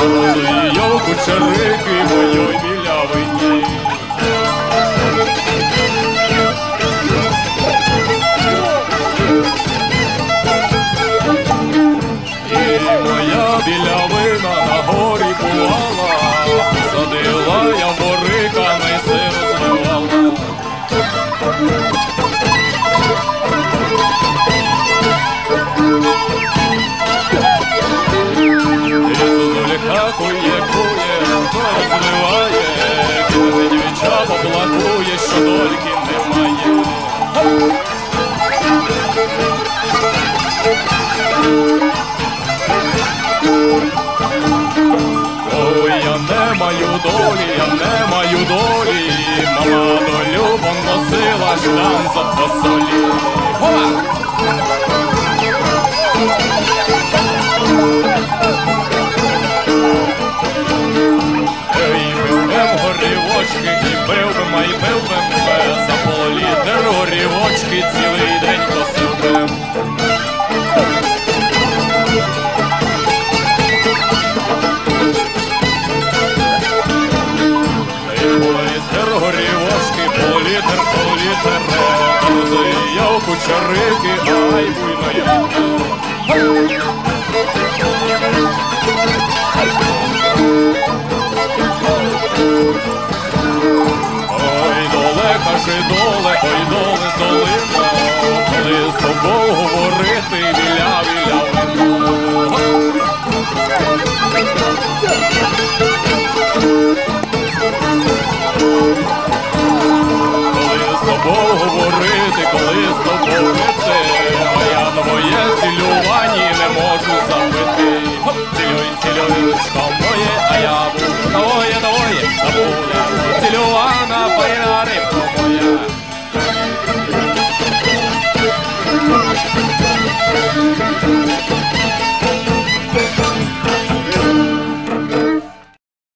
Розує кучерики моєї білявині. І моя білявина на горі бувала, дольки немає. Ой, я не маю долі, я не маю долі, мама долю поносила ждан за фасолі. Кучерики, ай буйная. Ой, доле, каже доле, ой, доле, долина, коли з тобою говорити, віля, the